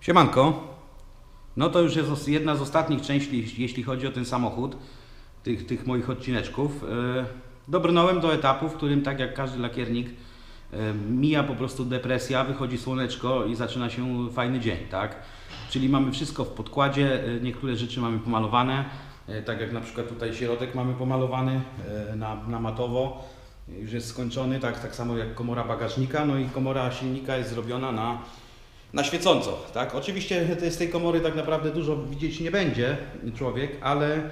Siemanko. No to już jest jedna z ostatnich części, jeśli chodzi o ten samochód, tych, tych moich odcineczków. E, Dobrnąłem do etapu, w którym tak jak każdy lakiernik e, mija po prostu depresja, wychodzi słoneczko i zaczyna się fajny dzień, tak? Czyli mamy wszystko w podkładzie, e, niektóre rzeczy mamy pomalowane, tak jak na przykład tutaj środek mamy pomalowany na, na matowo, już jest skończony, tak, tak samo jak komora bagażnika, no i komora silnika jest zrobiona na na świecąco, tak? Oczywiście z tej komory tak naprawdę dużo widzieć nie będzie człowiek, ale,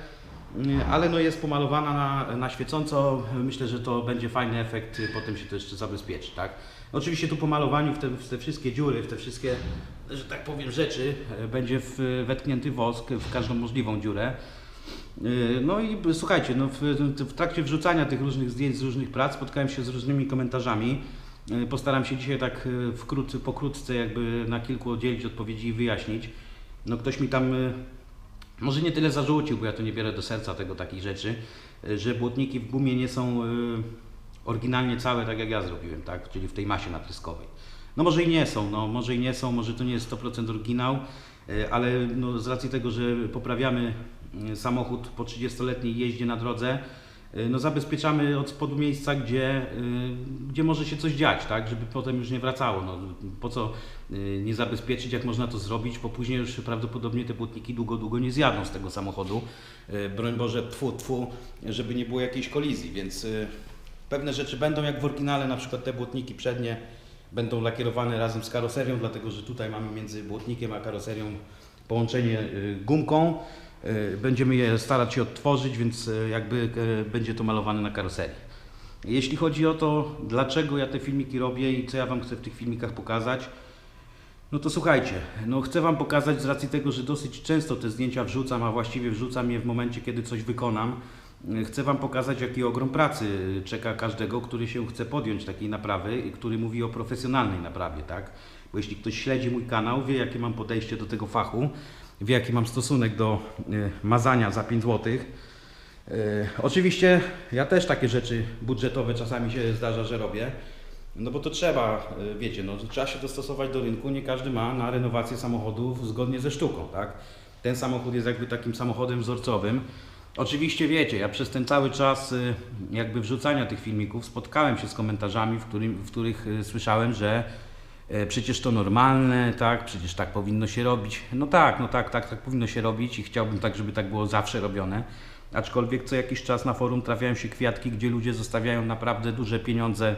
ale no jest pomalowana na, na świecąco. Myślę, że to będzie fajny efekt, potem się to jeszcze zabezpieczy, tak? Oczywiście tu po malowaniu w te, w te wszystkie dziury, w te wszystkie, że tak powiem, rzeczy e, będzie w, wetknięty wosk w każdą możliwą dziurę. Yy, No i słuchajcie, no w, w trakcie wrzucania tych różnych zdjęć z różnych prac spotkałem się z różnymi komentarzami. Yy, Postaram się dzisiaj tak yy, wkrótce, pokrótce jakby na kilku oddzielić odpowiedzi i wyjaśnić. No ktoś mi tam yy, może nie tyle zarzucił, bo ja to nie biorę do serca tego takich rzeczy, że błotniki w gumie nie są oryginalnie całe tak jak ja zrobiłem, tak? Czyli w tej masie natryskowej. No może i nie są, no może i nie są, może to nie jest 100% oryginał, ale no, z racji tego, że poprawiamy samochód po 30-letniej jeździe na drodze, no zabezpieczamy od spodu miejsca, gdzie, yy, gdzie może się coś dziać, tak, żeby potem już nie wracało. No, po co yy, nie zabezpieczyć, jak można to zrobić, bo później już prawdopodobnie te błotniki długo, długo nie zjadą z tego samochodu. Broń Boże, tfu, tfu, żeby nie było jakiejś kolizji, więc pewne rzeczy będą jak w oryginale, na przykład te błotniki przednie będą lakierowane razem z karoserią, dlatego że tutaj mamy między błotnikiem a karoserią połączenie gumką. Y, Będziemy je starać się odtworzyć, więc y, jakby y, będzie to malowane na karoserii. Jeśli chodzi o to, dlaczego ja te filmiki robię i co ja Wam chcę w tych filmikach pokazać, no to słuchajcie, no chcę Wam pokazać z racji tego, że dosyć często te zdjęcia wrzucam, a właściwie wrzucam je w momencie, kiedy coś wykonam. Chcę Wam pokazać, jaki ogrom pracy czeka każdego, który się chce podjąć takiej naprawy i który mówi o profesjonalnej naprawie, tak? Bo jeśli ktoś śledzi mój kanał, wie jakie mam podejście do tego fachu, wie jaki mam stosunek do y, mazania za 5 złotych. E, Oczywiście ja też takie rzeczy budżetowe czasami się zdarza, że robię. No bo to trzeba, e, wiecie, no, trzeba się dostosować do rynku. Nie każdy ma na renowację samochodów zgodnie ze sztuką, tak? Ten samochód jest jakby takim samochodem wzorcowym. Oczywiście wiecie, ja przez ten cały czas e, jakby wrzucania tych filmików spotkałem się z komentarzami, w, którym, w których e, słyszałem, że e, przecież to normalne, tak, przecież tak powinno się robić. No tak, no tak, tak, tak powinno się robić i chciałbym tak, żeby tak było zawsze robione. Aczkolwiek co jakiś czas na forum trafiają się kwiatki, gdzie ludzie zostawiają naprawdę duże pieniądze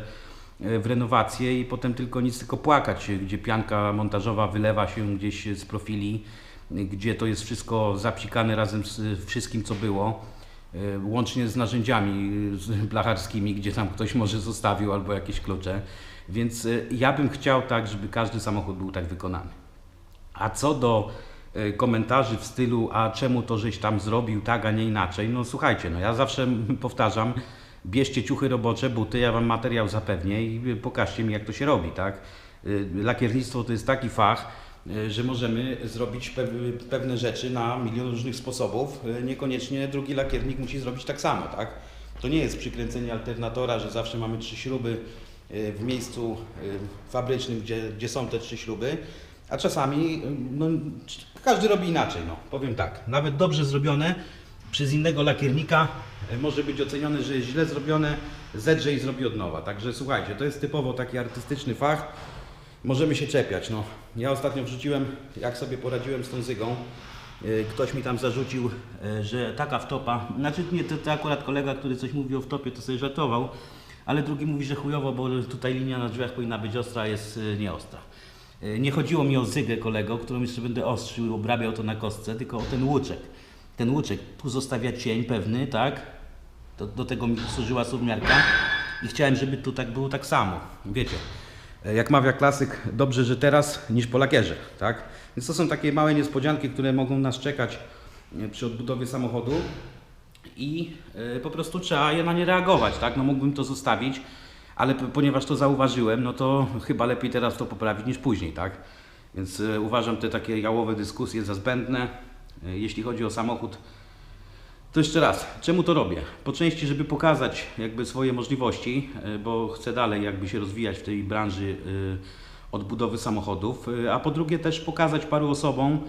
e, w renowację i potem tylko nic, tylko płakać, gdzie pianka montażowa wylewa się gdzieś z profili, gdzie to jest wszystko zapsikane razem z wszystkim, co było, e, łącznie z narzędziami e, blacharskimi, gdzie tam ktoś może zostawił albo jakieś klucze. Więc e, ja bym chciał tak, żeby każdy samochód był tak wykonany. A co do e, komentarzy w stylu, a czemu to żeś tam zrobił tak, a nie inaczej, no słuchajcie, no ja zawsze powtarzam, bierzcie ciuchy robocze, buty, ja wam materiał zapewnię i pokażcie mi jak to się robi, tak? Lakiernictwo to jest taki fach, że możemy zrobić pew- pewne rzeczy na milion różnych sposobów, Y, niekoniecznie drugi lakiernik musi zrobić tak samo, tak? To nie jest przykręcenie alternatora, że zawsze mamy trzy śruby y, w miejscu fabrycznym, gdzie, gdzie są te trzy śruby, a czasami no, każdy robi inaczej, no, powiem tak. Nawet dobrze zrobione przez innego lakiernika może być ocenione, że jest źle zrobione, zedrze i zrobi od nowa. Także słuchajcie, to jest typowo taki artystyczny fach. Możemy się czepiać. No. Ja ostatnio wrzuciłem, jak sobie poradziłem z tą zygą. Y, Ktoś mi tam zarzucił, y, że taka wtopa, znaczy nie, to, to akurat kolega, który coś mówił o wtopie, to sobie żartował, ale drugi mówi, że chujowo, bo tutaj linia na drzwiach powinna być ostra, jest y, nieostra. Nie chodziło mi o zygę kolego, którą jeszcze będę ostrzył, obrabiał to na kostce, tylko o ten łuczek. Ten łuczek, tu zostawia cień pewny, tak? Do, do tego mi służyła suwmiarka i chciałem, żeby tu tak było tak samo. Wiecie, jak mawia klasyk, dobrze, że teraz niż po lakierze, tak? Więc to są takie małe niespodzianki, które mogą nas czekać e, przy odbudowie samochodu i e, po prostu trzeba na nie reagować, tak? No mógłbym to zostawić, ale ponieważ to zauważyłem, no to chyba lepiej teraz to poprawić niż później, tak? Więc e, uważam te takie jałowe dyskusje za zbędne. E, Jeśli chodzi o samochód, to jeszcze raz, czemu to robię? Po części, żeby pokazać jakby swoje możliwości, e, bo chcę dalej jakby się rozwijać w tej branży e, odbudowy samochodów, y, a po drugie też pokazać paru osobom,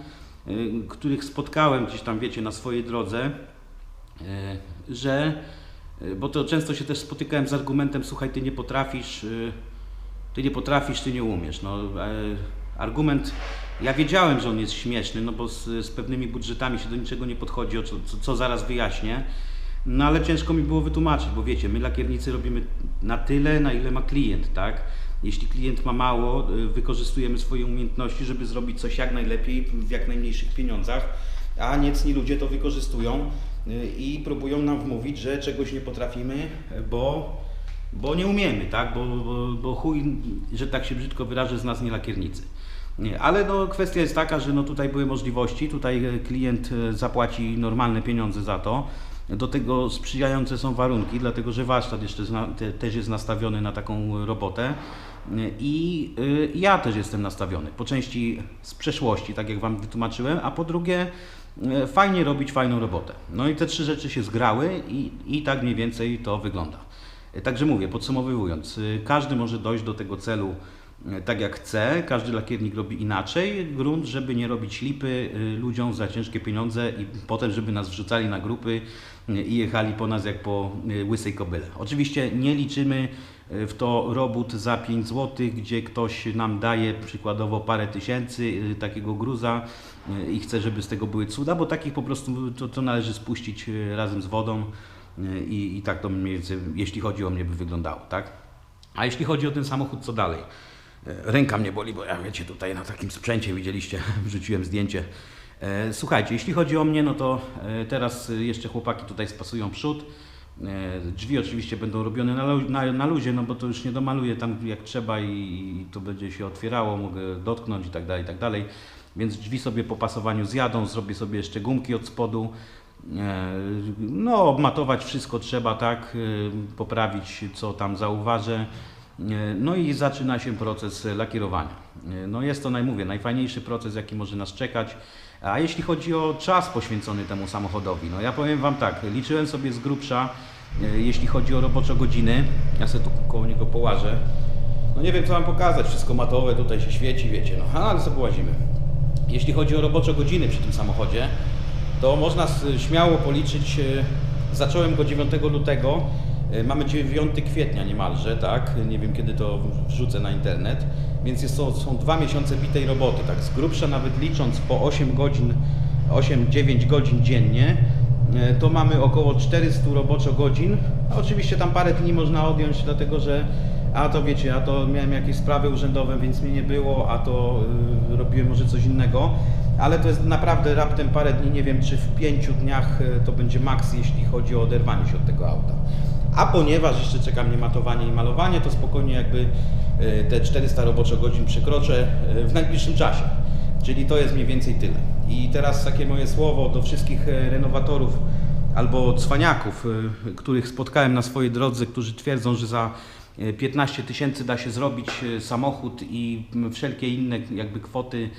których spotkałem gdzieś tam, wiecie, na swojej drodze, że, bo to często się też spotykałem z argumentem, słuchaj, ty nie potrafisz, ty nie potrafisz, ty nie umiesz. No, e, argument, ja wiedziałem, że on jest śmieszny, no bo z, z pewnymi budżetami się do niczego nie podchodzi, o co, co, co zaraz wyjaśnię. No ale ciężko mi było wytłumaczyć, bo wiecie, my lakiernicy robimy na tyle, na ile ma klient, tak? Jeśli klient ma mało, y, wykorzystujemy swoje umiejętności, żeby zrobić coś jak najlepiej w jak najmniejszych pieniądzach, a niecni ludzie to wykorzystują y, i próbują nam wmówić, że czegoś nie potrafimy, bo, bo nie umiemy, tak? Bo, bo, bo chuj, że tak się brzydko wyrażę, z nas nie lakiernicy. Nie, ale no, kwestia jest taka, że no, tutaj były możliwości, tutaj e, klient e, zapłaci normalne pieniądze za to. Do tego sprzyjające są warunki, dlatego że warsztat jeszcze zna, te, też jest nastawiony na taką robotę E, i y, ja też jestem nastawiony. Po części z przeszłości, tak jak Wam wytłumaczyłem, a po drugie e, fajnie robić fajną robotę. No i te trzy rzeczy się zgrały i, i tak mniej więcej to wygląda. E, Także mówię, podsumowując, y, każdy może dojść do tego celu e, tak jak chce, każdy lakiernik robi inaczej. Grunt, żeby nie robić lipy y, ludziom za ciężkie pieniądze i potem, żeby nas wrzucali na grupy y, i jechali po nas jak po y, łysej kobyle. Oczywiście nie liczymy y, w to robót za 5 zł, gdzie ktoś nam daje przykładowo parę tysięcy y, takiego gruza y, i chce, żeby z tego były cuda, bo takich po prostu to, to należy spuścić y, razem z wodą y, i, i tak to mniej więcej, jeśli chodzi o mnie, by wyglądało, tak? A jeśli chodzi o ten samochód, co dalej? E, Ręka mnie boli, bo ja wiecie, tutaj na takim sprzęcie widzieliście, wrzuciłem zdjęcie. E, Słuchajcie, jeśli chodzi o mnie, no to e, teraz jeszcze chłopaki tutaj spasują przód. Drzwi oczywiście będą robione na, na, na luzie, no bo to już nie domaluję tam jak trzeba i, i to będzie się otwierało, mogę dotknąć i tak dalej, i tak dalej. Więc drzwi sobie po pasowaniu zjadą, zrobię sobie jeszcze gumki od spodu. E, No, obmatować wszystko trzeba, tak, e, poprawić co tam zauważę. E, No i zaczyna się proces lakierowania. No jest to, najmówię, najfajniejszy proces, jaki może nas czekać. A jeśli chodzi o czas poświęcony temu samochodowi, no ja powiem Wam tak, liczyłem sobie z grubsza, jeśli chodzi o robocze godziny, ja sobie tu koło niego połażę. No nie wiem co Wam pokazać, wszystko matowe, tutaj się świeci, wiecie, no ale sobie połazimy. Jeśli chodzi o robocze godziny przy tym samochodzie, to można śmiało policzyć, e, zacząłem go 9 lutego, e, mamy 9 kwietnia niemalże, tak, nie wiem kiedy to wrzucę na internet, więc jest to, są dwa miesiące bitej roboty, tak, z grubsza nawet licząc po 8 godzin, 8-9 godzin dziennie, e, to mamy około 400 roboczo godzin, a oczywiście tam parę dni można odjąć, dlatego że a to wiecie, a to miałem jakieś sprawy urzędowe, więc mnie nie było, a to y, robiłem może coś innego, ale to jest naprawdę raptem parę dni, nie wiem czy w pięciu dniach y, to będzie maks, jeśli chodzi o oderwanie się od tego auta. A ponieważ jeszcze czeka mnie matowanie i malowanie, to spokojnie jakby y, te 400 robocze godzin przekroczę y, w najbliższym czasie. Czyli to jest mniej więcej tyle. I teraz takie moje słowo do wszystkich renowatorów albo cwaniaków, których spotkałem na swojej drodze, którzy twierdzą, że za 15 tysięcy da się zrobić e, samochód i wszelkie inne jakby kwoty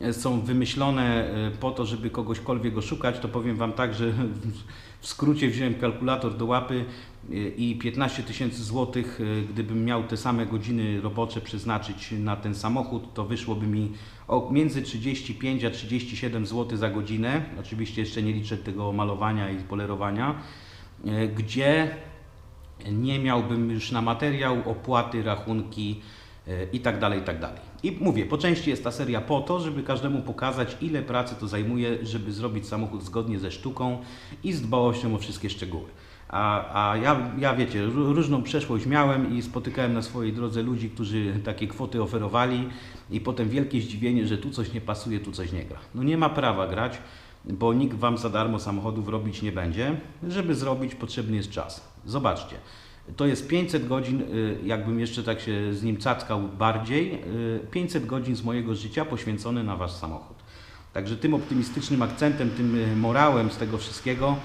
e, są wymyślone e, po to, żeby kogośkolwiek oszukać, to powiem Wam tak, że w skrócie wziąłem kalkulator do łapy e, i 15 tysięcy złotych, e, gdybym miał te same godziny robocze przeznaczyć na ten samochód, to wyszłoby mi między 35 a 37 zł za godzinę. Oczywiście jeszcze nie liczę tego malowania i polerowania, e, gdzie nie miałbym już na materiał, opłaty, rachunki e, i tak tak. I mówię, po części jest ta seria po to, żeby każdemu pokazać, ile pracy to zajmuje, żeby zrobić samochód zgodnie ze sztuką i z dbałością o wszystkie szczegóły. A, a ja, ja wiecie, ró- różną przeszłość miałem i spotykałem na swojej drodze ludzi, którzy takie kwoty oferowali i potem wielkie zdziwienie, że tu coś nie pasuje, tu coś nie gra. No nie ma prawa grać, bo nikt Wam za darmo samochodów robić nie będzie. Żeby zrobić, potrzebny jest czas. Zobaczcie, to jest 500 godzin, y, jakbym jeszcze tak się z nim cackał bardziej, y, 500 godzin z mojego życia poświęcone na Wasz samochód. Także tym optymistycznym akcentem, tym y, morałem z tego wszystkiego,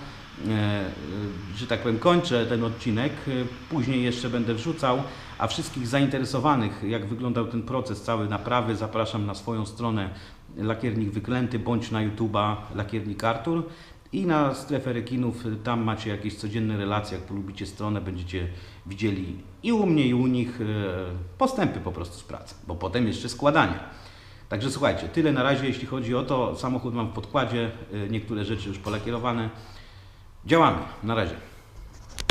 y, że tak powiem, kończę ten odcinek. Y, Później jeszcze będę wrzucał, a wszystkich zainteresowanych, jak wyglądał ten proces cały naprawy, zapraszam na swoją stronę Lakiernik Wyklęty bądź na YouTube'a Lakiernik Artur. I na strefę rekinów, y, tam macie jakieś codzienne relacje, jak polubicie stronę, będziecie widzieli i u mnie, i u nich y, postępy po prostu z pracy, bo potem jeszcze składanie. Także słuchajcie, tyle na razie, jeśli chodzi o to. Samochód mam w podkładzie, y, niektóre rzeczy już polakierowane. Działamy, na razie.